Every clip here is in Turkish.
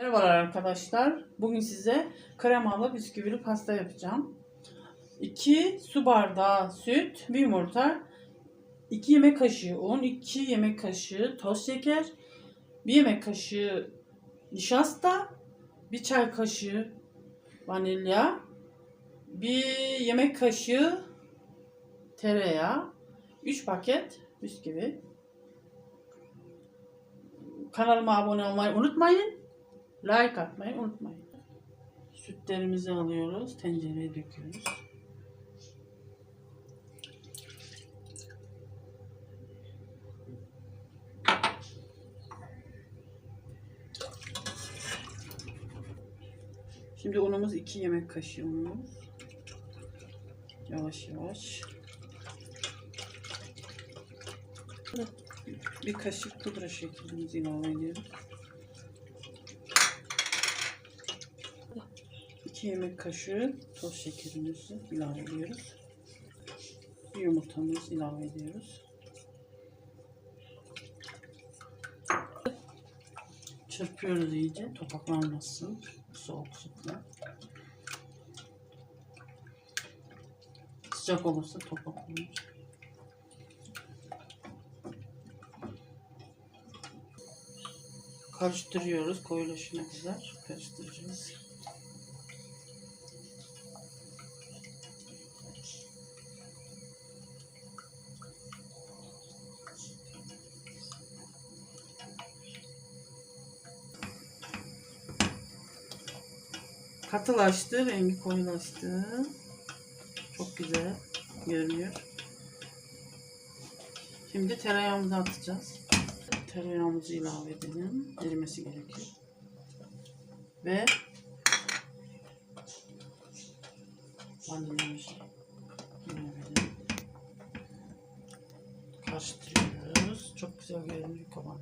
Merhabalar arkadaşlar. Bugün size kremalı bisküvili pasta yapacağım. 2 su bardağı süt, 1 yumurta, 2 yemek kaşığı un, 2 yemek kaşığı toz şeker, 1 yemek kaşığı nişasta, 1 çay kaşığı vanilya, 1 yemek kaşığı tereyağı, 3 paket bisküvi. Kanalıma abone olmayı unutmayın. Like atmayı unutmayın. Sütlerimizi alıyoruz. Tencereye döküyoruz. Şimdi unumuz 2 yemek kaşığı unumuz. Yavaş yavaş. Bir kaşık pudra şekerimizi ilave ediyoruz. 2 yemek kaşığı toz şekerimizi ilave ediyoruz. Bir yumurtamızı ilave ediyoruz. Çırpıyoruz iyice topaklanmasın soğuk sütle. Sıcak olursa topaklanır. Karıştırıyoruz koyulaşana kadar karıştıracağız. Katılaştı, rengi koyulaştı. Çok güzel görünüyor. Şimdi tereyağımızı atacağız. Tereyağımızı ilave edelim. Erimesi gerekiyor. Ve edelim. Karıştırıyoruz. Çok güzel görünüyor kıvamı.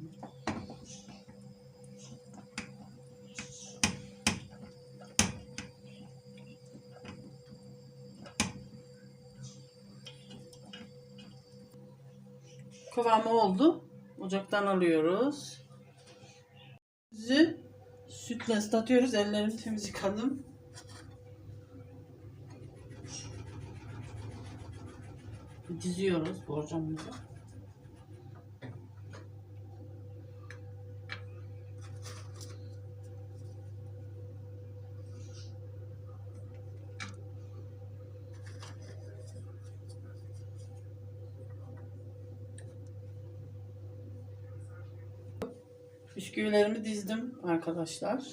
Kıvamı oldu. Ocaktan alıyoruz. Bizi sütle ıslatıyoruz. Ellerimi temiz yıkadım. Diziyoruz borcamımızı. Bisküvilerimi dizdim arkadaşlar.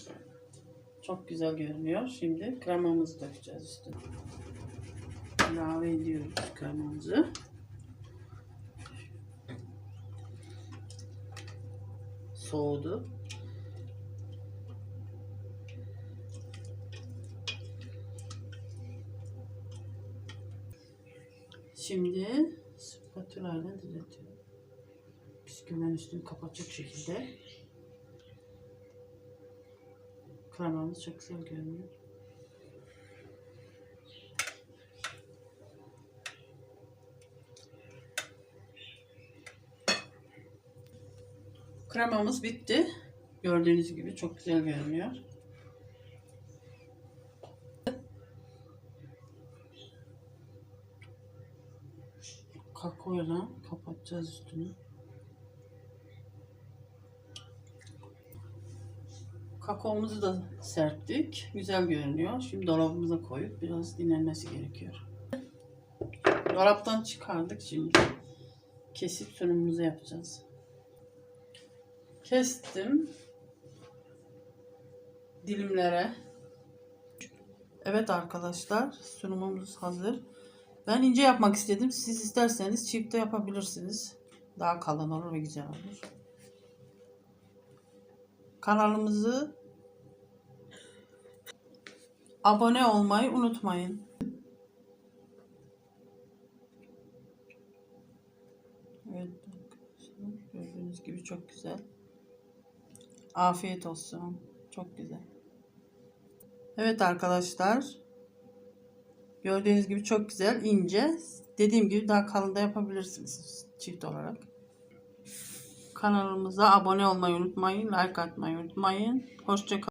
Çok güzel görünüyor. Şimdi kremamızı dökeceğiz üstüne. İlave ediyoruz kremamızı. Soğudu. Şimdi spatula ile düzeltiyorum. Bisküvilerin üstünü kapatacak şekilde. Kremamız çok güzel görünüyor. Kremamız bitti. Gördüğünüz gibi çok güzel görünüyor. Kakaoyla kapatacağız üstünü. Kakaomuzu da serptik. Güzel görünüyor. Şimdi dolabımıza koyup biraz dinlenmesi gerekiyor. Dolaptan çıkardık şimdi. Kesip sunumumuzu yapacağız. Kestim. Dilimlere. Evet arkadaşlar sunumumuz hazır. Ben ince yapmak istedim. Siz isterseniz çift de yapabilirsiniz. Daha kalın olur ve güzel olur. Kanalımızı abone olmayı unutmayın. Evet gördüğünüz gibi çok güzel. Afiyet olsun. Çok güzel. Evet arkadaşlar. Gördüğünüz gibi çok güzel, ince. Dediğim gibi daha kalın da yapabilirsiniz çift olarak. Kanalımıza abone olmayı unutmayın, like atmayı unutmayın. Hoşçakalın.